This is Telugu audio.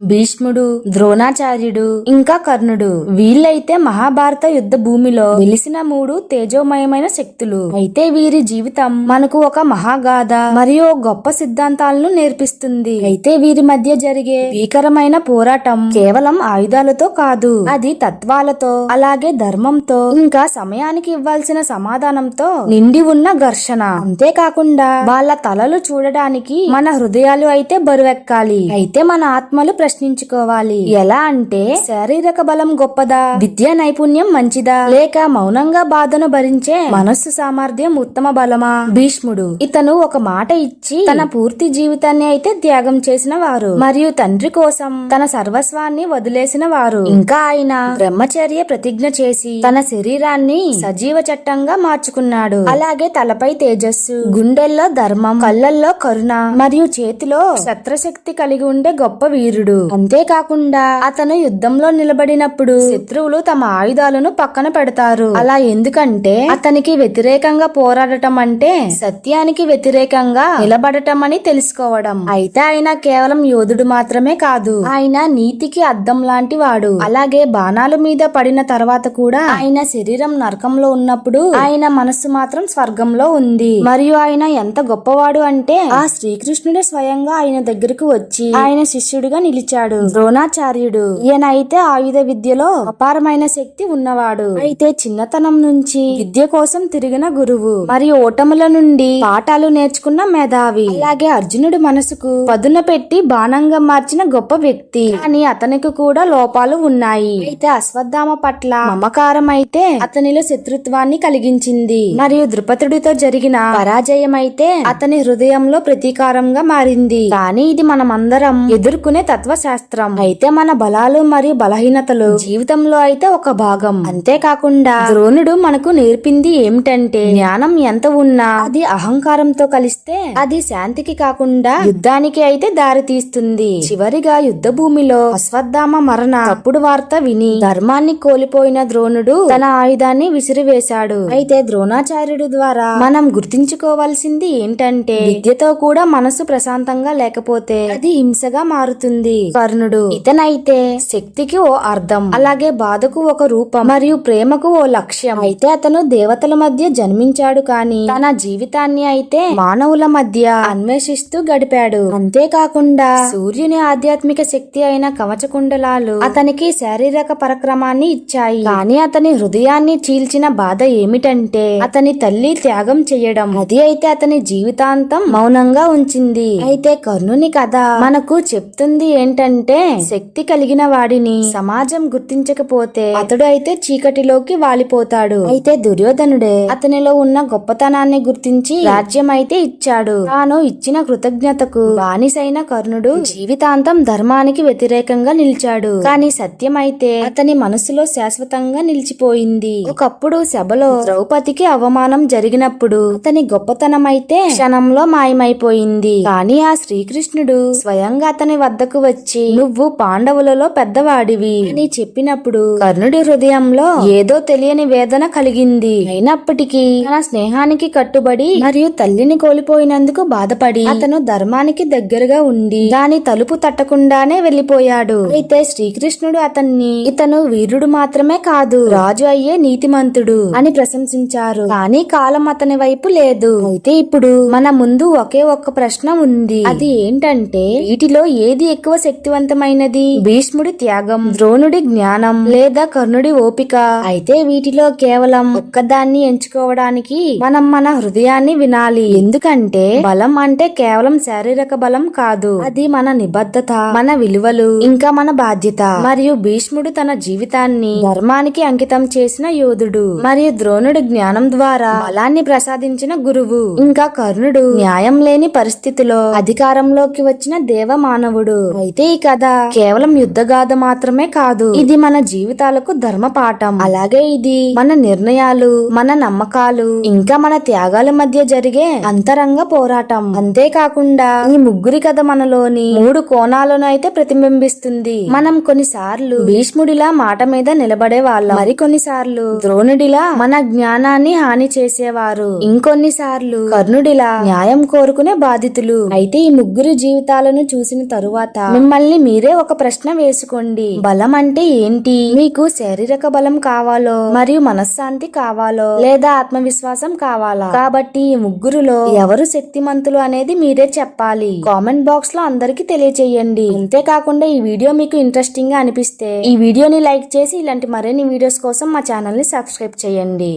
భీష్ముడు ద్రోణాచార్యుడు ఇంకా కర్ణుడు వీళ్ళైతే మహాభారత యుద్ధ భూమిలో వెలిసిన మూడు తేజోమయమైన శక్తులు. అయితే వీరి జీవితం మనకు ఒక మహాగాథ మరియు గొప్ప సిద్ధాంతాలను నేర్పిస్తుంది. అయితే వీరి మధ్య జరిగే భీకరమైన పోరాటం కేవలం ఆయుధాలతో కాదు అది తత్వాలతో అలాగే ధర్మంతో ఇంకా సమయానికి ఇవ్వాల్సిన సమాధానంతో నిండి ఉన్న ఘర్షణ. అంతేకాకుండా వాళ్ళ తలలు చూడడానికి మన హృదయాలు అయితే బరువెక్కాలి. అయితే మన ఆత్మలు ప్రశ్నించుకోవాలి. ఎలా అంటే శారీరక బలం గొప్పదా? విద్యా నైపుణ్యం మంచిదా? లేక మౌనంగా బాధను భరించే మనస్సు సామర్థ్యం ఉత్తమ బలమా? భీష్ముడు ఇతను ఒక మాట ఇచ్చి తన పూర్తి జీవితాన్ని అయితే త్యాగం చేసిన వారు. మరియు తండ్రి కోసం తన సర్వస్వాన్ని వదిలేసిన వారు. ఇంకా ఆయన బ్రహ్మచర్య ప్రతిజ్ఞ చేసి తన శరీరాన్ని సజీవ చట్టంగా మార్చుకున్నాడు. అలాగే తలపై తేజస్సు గుండెల్లో ధర్మం కళ్ళల్లో కరుణ మరియు చేతిలో శత్రశక్తి కలిగి ఉండే గొప్ప వీరుడు. అంతేకాకుండా అతను యుద్ధంలో నిలబడినప్పుడు శత్రువులు తమ ఆయుధాలను పక్కన పెడతారు. అలా ఎందుకంటే అతనికి వ్యతిరేకంగా పోరాడటం అంటే సత్యానికి వ్యతిరేకంగా నిలబడటం అని తెలుసుకోవడం. అయితే ఆయన కేవలం యోధుడు మాత్రమే కాదు ఆయన నీతికి అద్దం లాంటి వాడు అలాగే బాణాలు మీద పడిన తర్వాత కూడా ఆయన శరీరం నరకంలో ఉన్నప్పుడు ఆయన మనస్సు మాత్రం స్వర్గంలో ఉంది. మరియు ఆయన ఎంత గొప్పవాడు అంటే ఆ శ్రీకృష్ణుడే స్వయంగా ఆయన దగ్గరకు వచ్చి ఆయన శిష్యుడిగా ఇచ్చాడు ద్రోణాచార్యుడు ఈయన అయితే ఆయుధ విద్యలో అపారమైన శక్తి ఉన్నవాడు. అయితే చిన్నతనం నుంచి విద్య కోసం తిరిగిన గురువు మరియు ఓటముల నుండి పాఠాలు నేర్చుకున్న మేధావి. అలాగే అర్జునుడి మనసుకు పదున పెట్టి బాణంగా మార్చిన గొప్ప వ్యక్తి. కానీ అతనికి కూడా లోపాలు ఉన్నాయి. అయితే అశ్వత్థామ పట్ల మమకారం అయితే అతనిలో శత్రుత్వాన్ని కలిగించింది. మరియు ద్రుపదుడితో జరిగిన పరాజయం అయితే అతని హృదయంలో ప్రతీకారంగా మారింది. కానీ ఇది మనమందరం ఎదుర్కొనే తత్వ శాస్త్రం. అయితే మన బలాలు మరియు బలహీనతలు జీవితంలో అయితే ఒక భాగం. అంతేకాకుండా ద్రోణుడు మనకు నేర్పింది ఏమిటంటే జ్ఞానం ఎంత ఉన్నా అది అహంకారంతో కలిస్తే అది శాంతికి కాకుండా యుద్ధానికి అయితే దారి తీస్తుంది. చివరిగా యుద్ధ భూమిలో అశ్వత్థామ మరణ తప్పుడు వార్త విని ధర్మాన్ని కోల్పోయిన ద్రోణుడు తన ఆయుధాన్ని విసిరివేశాడు. అయితే ద్రోణాచార్యుడు ద్వారా మనం గుర్తించుకోవాల్సింది ఏంటంటే విద్యతో కూడా మనసు ప్రశాంతంగా లేకపోతే అది హింసగా మారుతుంది. కర్ణుడు ఇతనైతే శక్తికి ఓ అర్థం అలాగే బాధకు ఒక రూపం మరియు ప్రేమకు ఓ లక్ష్యం. అయితే అతను దేవతల మధ్య జన్మించాడు కానీ తన జీవితాన్ని అయితే మానవుల మధ్య అన్వేషిస్తూ గడిపాడు. అంతేకాకుండా సూర్యుని ఆధ్యాత్మిక శక్తి అయిన కవచకుండలాలు అతనికి శారీరక పరక్రమాన్ని ఇచ్చాయి. కానీ అతని హృదయాన్ని చీల్చిన బాధ ఏమిటంటే అతని తల్లి త్యాగం చేయడం. అది అయితే అతని జీవితాంతం మౌనంగా ఉంచింది. అయితే కర్ణుని కథ మనకు చెప్తుంది ఏంటంటే శక్తి కలిగిన వాడిని సమాజం గుర్తించకపోతే అతడు అయితే చీకటిలోకి వాలిపోతాడు. అయితే దుర్యోధనుడే అతనిలో ఉన్న గొప్పతనాన్ని గుర్తించి రాజ్యం అయితే ఇచ్చాడు. తాను ఇచ్చిన కృతజ్ఞతకు బానిసైన కర్ణుడు జీవితాంతం ధర్మానికి వ్యతిరేకంగా నిలిచాడు. కానీ సత్యం అయితే అతని మనసులో శాశ్వతంగా నిలిచిపోయింది. ఒకప్పుడు సభలో ద్రౌపదికి అవమానం జరిగినప్పుడు అతని గొప్పతనం అయితే క్షణంలో మాయమైపోయింది. కానీ ఆ శ్రీకృష్ణుడు స్వయంగా అతని వద్దకు వచ్చి నువ్వు పాండవులలో పెద్దవాడివి. అని చెప్పినప్పుడు కర్ణుడి హృదయంలో ఏదో తెలియని వేదన కలిగింది. అయినప్పటికీ తన స్నేహానికి కట్టుబడి మరియు తల్లిని కోల్పోయినందుకు బాధపడి అతను ధర్మానికి దగ్గరగా ఉండి దాని తలుపు తట్టకుండానే వెళ్ళిపోయాడు అయితే శ్రీకృష్ణుడు అతన్ని ఇతను వీరుడు మాత్రమే కాదు రాజు అయ్యే నీతిమంతుడు అని ప్రశంసించారు. కానీ కాలం అతని వైపు లేదు. అయితే ఇప్పుడు మన ముందు ఒకే ఒక్క ప్రశ్న ఉంది. అది ఏంటంటే వీటిలో ఏది ఎక్కువ శక్తివంతమైనది. భీష్ముడి త్యాగం ద్రోణుడి జ్ఞానం లేదా కర్ణుడి ఓపిక అయితే వీటిలో కేవలం ఒక్కదాన్ని ఎంచుకోవడానికి మనం మన హృదయాన్ని వినాలి. ఎందుకంటే బలం అంటే కేవలం శారీరక బలం కాదు. అది మన నిబద్ధత మన విలువలు ఇంకా మన బాధ్యత. మరియు భీష్ముడు తన జీవితాన్ని ధర్మానికి అంకితం చేసిన యోధుడు మరియు ద్రోణుడి జ్ఞానం ద్వారా బలాన్ని ప్రసాదించిన గురువు. ఇంకా కర్ణుడు న్యాయం లేని పరిస్థితిలో అధికారంలోకి వచ్చిన దేవ మానవుడు అయితే ఈ కథ కేవలం యుద్ధగాథ మాత్రమే కాదు ఇది మన జీవితాలకు ధర్మ పాఠం అలాగే ఇది మన నిర్ణయాలు మన నమ్మకాలు ఇంకా మన త్యాగాల మధ్య జరిగే అంతరంగ పోరాటం. అంతేకాకుండా ఈ ముగ్గురి కథ మనలోని మూడు కోణాలను అయితే ప్రతిబింబిస్తుంది. మనం కొన్నిసార్లు భీష్ముడిలా మాట మీద నిలబడే వాళ్ళం మరి కొన్నిసార్లు ద్రోణుడిలా మన జ్ఞానాన్ని హాని చేసేవారు. ఇంకొన్నిసార్లు కర్ణుడిలా న్యాయం కోరుకునే బాధితులు. అయితే ఈ ముగ్గురు జీవితాలను చూసిన తరువాత మిమ్మల్ని మీరే ఒక ప్రశ్న వేసుకోండి. బలం అంటే ఏంటి? మీకు శారీరక బలం కావాలో? మరియు మనశ్శాంతి కావాలో? లేదా ఆత్మవిశ్వాసం కావాలా? కాబట్టి ఈ ముగ్గురులో ఎవరు శక్తిమంతులు అనేది మీరే చెప్పాలి. కామెంట్ బాక్స్లో అందరికి తెలియచేయండి. అంతేకాకుండా ఈ వీడియో మీకు ఇంట్రెస్టింగ్గా అనిపిస్తే ఈ వీడియోని లైక్ చేసి ఇలాంటి మరిన్ని వీడియోస్ కోసం మా ఛానల్ని సబ్స్క్రైబ్ చేయండి.